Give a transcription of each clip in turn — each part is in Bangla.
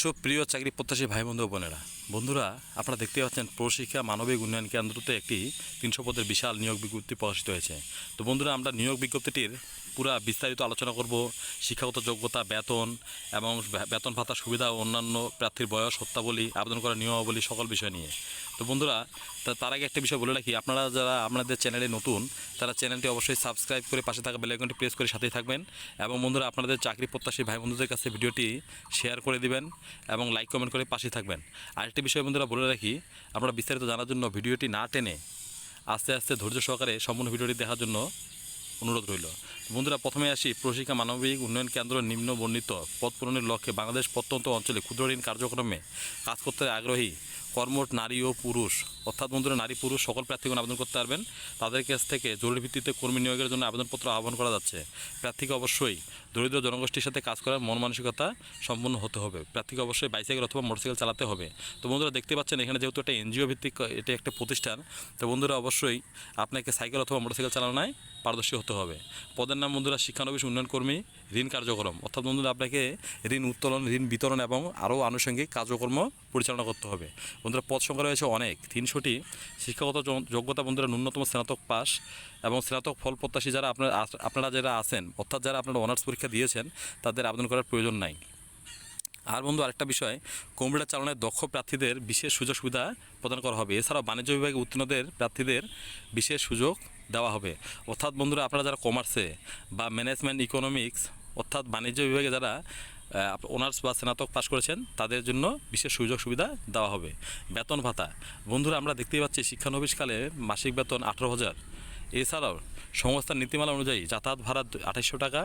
সুপ্রিয় চাকরি প্রত্যাশী ভাই বন্ধু বোনেরা, বন্ধুরা, আপনারা দেখতে পাচ্ছেন প্রশিক্ষা মানবিক উন্নয়ন কেন্দ্রতে একটি তিনশো পদের বিশাল নিয়োগ বিজ্ঞপ্তি প্রকাশিত হয়েছে। তো বন্ধুরা, আমরা নিয়োগ বিজ্ঞপ্তিটির পুরা বিস্তারিত আলোচনা করব। শিক্ষাগত যোগ্যতা, বেতন এবং বেতন ভাতা সুবিধা অন্যান্য প্রার্থীর বয়স হত্যাবলী আবেদন করার নিয়মাবলী সকল বিষয় নিয়ে। তো বন্ধুরা তার আগে একটা বিষয় বলে রাখি, আপনারা যারা আপনাদের চ্যানেলে নতুন, তারা চ্যানেলটি অবশ্যই সাবস্ক্রাইব করে পাশে থাকা বেলাইকনটি প্রেস করে সাথেই থাকবেন এবং বন্ধুরা, আপনাদের চাকরি প্রত্যাশী ভাই বন্ধুদের কাছে ভিডিওটি শেয়ার করে দিবেন এবং লাইক কমেন্ট করে পাশে থাকবেন। আরেকটি বিষয় বন্ধুরা বলে রাখি আপনারা বিস্তারিত জানার জন্য ভিডিওটি না টেনে আস্তে আস্তে ধৈর্য সহকারে সম্পূর্ণ ভিডিওটি দেখার জন্য অনুরোধ রইল। বন্ধুরা প্রথমে আসি প্রশিক্ষা মানবিক উন্নয়ন কেন্দ্র নিম্ন বর্ণিত পদ পূরণের লক্ষ্যে বাংলাদেশ প্রত্যন্ত অঞ্চলে ক্ষুদ্র ঋণ কার্যক্রমে কাজ করতে আগ্রহী কর্মট নারী ও পুরুষ। অর্থাৎ বন্ধুরা, নারী পুরুষ সকল প্রার্থীগণ আবেদন করতে পারবেন। তাদের কাছ থেকে জরুরি ভিত্তিতে কর্মী নিয়োগের জন্য আবেদনপত্র আহ্বান করা যাচ্ছে। প্রার্থীকে অবশ্যই দরিদ্র জনগোষ্ঠীর সাথে কাজ করার মন মানসিকতা সম্পূর্ণ হতে হবে। প্রার্থীকে অবশ্যই বাইসাইকেল অথবা মোটরসাইকেল চালাতে হবে। তো বন্ধুরা, দেখতে পাচ্ছেন এখানে যেহেতু একটা এনজিও ভিত্তিক, এটি একটা প্রতিষ্ঠান। তো বন্ধুরা, অবশ্যই আপনাকে সাইকেল অথবা মোটরসাইকেল চালানোয় পারদর্শী হতে হবে। পদের নাম বন্ধুরা শিক্ষানবিশ উন্নয়ন কর্মী ঋণ কার্যক্রম। অর্থাৎ বন্ধুরা, আপনাকে ঋণ উত্তোলন, ঋণ বিতরণ এবং আরও আনুষঙ্গিক কার্যক্রম পরিচালনা করতে হবে। বন্ধুরা, পদ সংখ্যা রয়েছে অনেক। তিনশোটি শিক্ষাগত যোগ্যতা বন্ধুরা ন্যূনতম স্নাতক পাস এবং স্নাতক ফল প্রত্যাশী যারা আপনার আপনারা যারা আছেন, অর্থাৎ যারা আপনারা অনার্স পরীক্ষা দিয়েছেন, তাদের আবেদন করার প্রয়োজন নাই। আর বন্ধু, আরেকটা বিষয়, কম্পিউটার চালনায় দক্ষ প্রার্থীদের বিশেষ সুযোগ সুবিধা প্রদান করা হবে। এছাড়াও বাণিজ্য বিভাগে উত্তীর্ণদের প্রার্থীদের বিশেষ সুযোগ দেওয়া হবে। অর্থাৎ বন্ধুরা, আপনারা যারা কমার্সে বা ম্যানেজমেন্ট ইকোনমিক্স অর্থাৎ বাণিজ্য বিভাগে যারা অনার্স বা স্নাতক পাশ করেছেন, তাদের জন্য বিশেষ সুযোগ সুবিধা দেওয়া হবে। বেতন ভাতা। বন্ধুরা, আমরা দেখতেই পাচ্ছি শিক্ষানবিশকালে মাসিক বেতন আঠেরো হাজার। এছাড়াও সংস্থার নীতিমালা অনুযায়ী যাতায়াত ভাড়া আঠাইশশো টাকা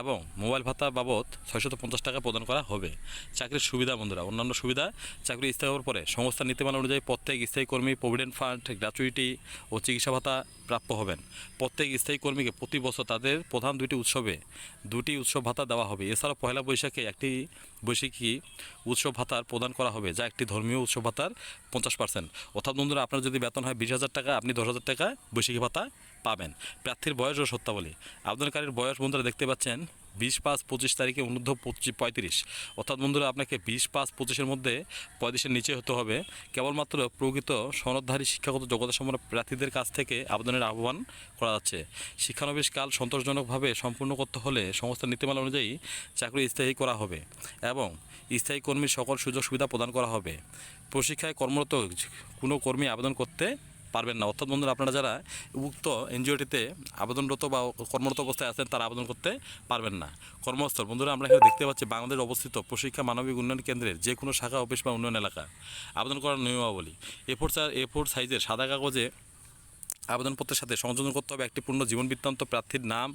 এবং মোবাইল ভাতা বাবদ ছয়শত পঞ্চাশ টাকা প্রদান করা হবে। চাকরির সুবিধা, বন্ধুরা, অন্যান্য সুবিধা, চাকরি স্থায়ী হওয়ার পরে সংস্থার নীতিমালা অনুযায়ী প্রত্যেক স্থায়ী কর্মী প্রভিডেন্ট ফান্ড গ্র্যাচুইটি ও চিকিৎসা ভাতা প্রাপ্য হবেন। প্রত্যেক স্থায়ী কর্মীকে প্রতি বছর তাদের প্রধান দুটি উৎসবে দুটি উৎসব ভাতা দেওয়া হবে। এছাড়াও পয়লা বৈশাখে একটি বৈশাখী উৎসব ভাতার প্রদান করা হবে, যা একটি ধর্মীয় উৎসব ভাতার পঞ্চাশ পার্সেন্ট অর্থাৎ বন্ধুরা, আপনার যদি বেতন হয় বিশ হাজার টাকা, আপনি দশ হাজার টাকা বৈশাখী ভাতা পাবেন। প্রার্থীর বয়স ও সত্যাবলী। আবেদনকারীর বয়স বন্ধুরা দেখতে পাচ্ছেন, বিশ পাঁচ পঁচিশ তারিখে অনুদ্ধ পঁচিশ, পঁয়ত্রিশ। অর্থাৎ বন্ধুরা আপনাকে বিশ পাঁচ পঁচিশের মধ্যে পঁয়ত্রিশের নিচে হতে হবে। কেবলমাত্র প্রকৃত সনদধারী শিক্ষাগত যোগ্যতা সম্পন্ন প্রার্থীদের কাছ থেকে আবেদনের আহ্বান করা যাচ্ছে। শিক্ষানবিশ কাল সন্তোষজনকভাবে সম্পূর্ণ করতে হলে সংস্থার নীতিমালা অনুযায়ী চাকরি স্থায়ী করা হবে এবং স্থায়ী কর্মীর সকল সুযোগ সুবিধা প্রদান করা হবে। প্রশিক্ষায় কর্মরত কোনো কর্মী আবেদন করতে পারবেন না। অর্থাৎ বন্ধুরা, আপনারা যারা উক্ত এনজিওটিতে আবেদনরত বা কর্মরত অবস্থায় আছেন, তারা আবেদন করতে পারবেন না। কর্মস্থল, বন্ধুরা, আমরা এখানে দেখতে পাচ্ছি বাংলাদেশ অবস্থিত প্রশিক্ষা মানবিক উন্নয়ন কেন্দ্রের যে কোনো শাখা, অফিস বা উন্নয়ন এলাকা। আবেদন করার নিয়মাবলী। এ ফোর এ ফোর সাইজের সাদা কাগজে আবেদনপত্রের সাথে সংযোজন করতে হবে। একটি পূর্ণ জীবন বৃত্তান্ত প্রার্থীর নাম,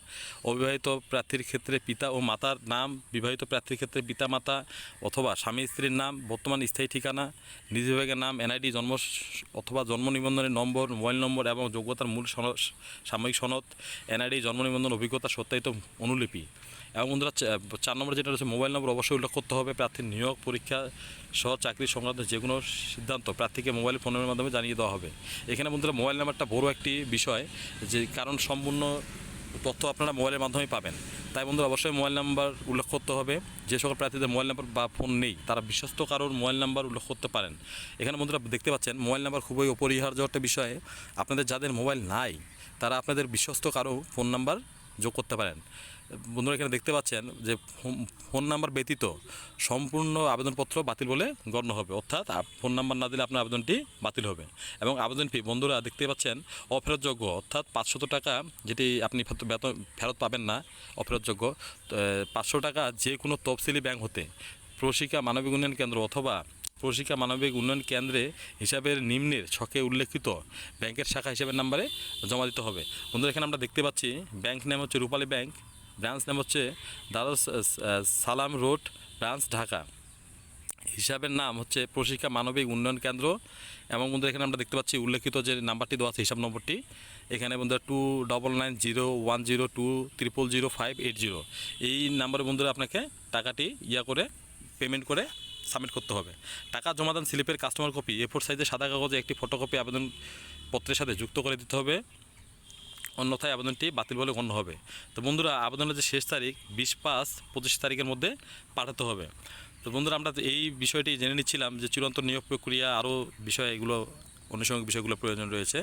অবিবাহিত প্রার্থীর ক্ষেত্রে পিতা ও মাতার নাম, বিবাহিত প্রার্থীর ক্ষেত্রে পিতা মাতা অথবা স্বামী স্ত্রীর নাম, বর্তমান স্থায়ী ঠিকানা, নিজ বিভাগের নাম, এনআইডি, জন্ম অথবা জন্ম নিবন্ধনের নম্বর, মোবাইল নম্বর এবং যোগ্যতার মূল সনদ সাময়িক সনদ, এনআইডি, জন্ম নিবন্ধন অভিজ্ঞতা সত্যায়িত অনুলিপি। এবং বন্ধুরা চার নম্বর যেটা রয়েছে, মোবাইল নম্বর অবশ্যই উল্লেখ করতে হবে। প্রার্থীর নিয়োগ পরীক্ষা সহ চাকরি সংক্রান্ত যে কোনো সিদ্ধান্ত প্রার্থীকে মোবাইল ফোনের মাধ্যমে জানিয়ে দেওয়া হবে। এখানে বন্ধুরা, মোবাইল নাম্বারটা বড় একটি বিষয় যে কারণ সম্পূর্ণ তথ্য আপনারা মোবাইলের মাধ্যমে পাবেন। তাই বন্ধুরা অবশ্যই মোবাইল নাম্বার উল্লেখ করতে হবে। যে সকল প্রার্থীদের মোবাইল নাম্বার বা ফোন নেই, তারা বিশ্বস্ত কারোর মোবাইল নাম্বার উল্লেখ করতে পারেন। এখানে বন্ধুরা দেখতে পাচ্ছেন, মোবাইল নাম্বার খুবই অপরিহার্য একটা বিষয়ে আপনাদের যাদের মোবাইল নাই, তারা আপনাদের বিশ্বস্ত কারও ফোন নাম্বার যোগ করতে পারেন। বন্ধুরা এখানে দেখতে পাচ্ছেন যে ফোন- নাম্বার ব্যতীত সম্পূর্ণ আবেদনপত্র বাতিল বলে গণ্য হবে। অর্থাৎ ফোন নাম্বার না দিলে আপনার আবেদনটি বাতিল হবে। এবং আবেদন ফি, বন্ধুরা দেখতে পাচ্ছেন অফেরতযোগ্য, অর্থাৎ পাঁচশত টাকা যেটি আপনি বেতন, ফেরত পাবেন না অফেরতযোগ্য। পাঁচশো টাকা যে কোনো তফসিলি ব্যাংক হতে প্রশিক্ষা মানবিক উন্নয়ন কেন্দ্র অথবা প্রশিক্ষা মানবিক উন্নয়ন কেন্দ্রে হিসাবের নিম্নের ছকে উল্লেখিত ব্যাংকের শাখা হিসাবের নাম্বারে জমা দিতে হবে। বন্ধুরা এখানে আমরা দেখতে পাচ্ছি, ব্যাংক নাম হচ্ছে রূপালী ব্যাংক। ব্রাঞ্চ নাম হচ্ছে দারুস সালাম রোড, ব্রাঞ্চ ঢাকা। হিসাবের নাম হচ্ছে প্রশিক্ষা মানবিক উন্নয়ন কেন্দ্র এবং বন্ধুরা এখানে আমরা দেখতে পাচ্ছি উল্লেখিত যে নাম্বারটি দেওয়া আছে হিসাব নম্বরটি। এখানে বন্ধুরা two double nine zero one zero two triple zero five eight zero এই নাম্বারে বন্ধুরা আপনাকে টাকাটি ইয়া করে পেমেন্ট করে সাবমিট করতে হবে। টাকা জমাদান স্লিপের কাস্টমার কপি এ ফোর সাইজের সাদা কাগজে একটি ফটোকপি আবেদন পত্রের সাথে যুক্ত করে দিতে হবে। অন্যথায় আবেদনটি বাতিল বলে গণ্য হবে। তো বন্ধুরা, আবেদনের যে শেষ তারিখ, বিশ পাঁচ পঁচিশ তারিখের মধ্যে পাঠাতে হবে। তো বন্ধুরা, আমরা এই বিষয়টি জেনে নিচ্ছিলাম যে চূড়ান্ত নিয়োগ প্রক্রিয়া, আরও বিষয় এগুলো অনুষঙ্গিক বিষয়গুলো প্রয়োজন রয়েছে।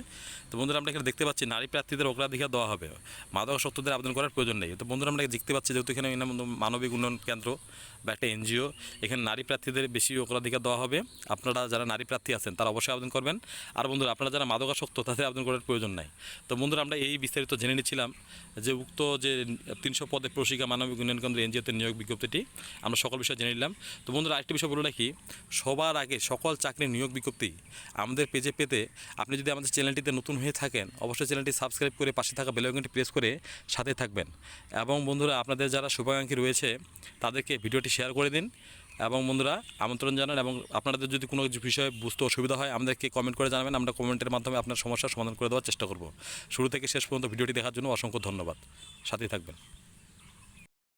তো বন্ধুরা, আমরা এখানে দেখতে পাচ্ছি নারী প্রার্থীদের অগ্রাধিকার দেওয়া হবে। মাদকাসক্তদের আবেদন করার প্রয়োজন নেই। তো বন্ধুরা, আমরা দেখতে পাচ্ছি যেহেতু এখানে মানবিক উন্নয়ন কেন্দ্র বা একটা এনজিও, এখানে নারী প্রার্থীদের বেশি অগ্রাধিকার দেওয়া হবে। আপনারা যারা নারী প্রার্থী আছেন, তারা অবশ্যই আবেদন করবেন। আর বন্ধুরা, আপনারা যারা মাদকাসক্ত, তাদের আবেদন করার প্রয়োজন নাই। তো বন্ধুরা, আমরা এই বিস্তারিত জেনে নিচ্ছিলাম যে উক্ত যে তিনশো পদে প্রশিক্ষা মানবিক উন্নয়ন কেন্দ্র এনজিওতে নিয়োগ বিজ্ঞপ্তিটি, আমরা সকল বিষয় জেনে নিলাম। তো বন্ধুরা, আরেকটি বিষয় বলে রাখি, সবার আগে সকল চাকরির নিয়োগ বিজ্ঞপ্তি আমাদের পেজে পেতে আপনি যদি আমাদের চ্যানেলটিতে নতুন হয়ে থাকেন, অবশ্যই চ্যানেলটি সাবস্ক্রাইব করে পাশে থাকা বেলাইকনটি প্রেস করে সাথে থাকবেন। এবং বন্ধুরা, আপনাদের যারা শুভাকাঙ্ক্ষী রয়েছে, তাদেরকে ভিডিওটি শেয়ার করে দিন। এবং বন্ধুরা, আমন্ত্রণ জানান এবং আপনাদের যদি কোনো বিষয়ে বুঝতে অসুবিধা হয়, আমাদেরকে কমেন্ট করে জানাবেন। আমরা কমেন্টের মাধ্যমে আপনার সমস্যার সমাধান করে দেওয়ার চেষ্টা করব। শুরু থেকে শেষ পর্যন্ত ভিডিওটি দেখার জন্য অসংখ্য ধন্যবাদ। সাথেই থাকবেন।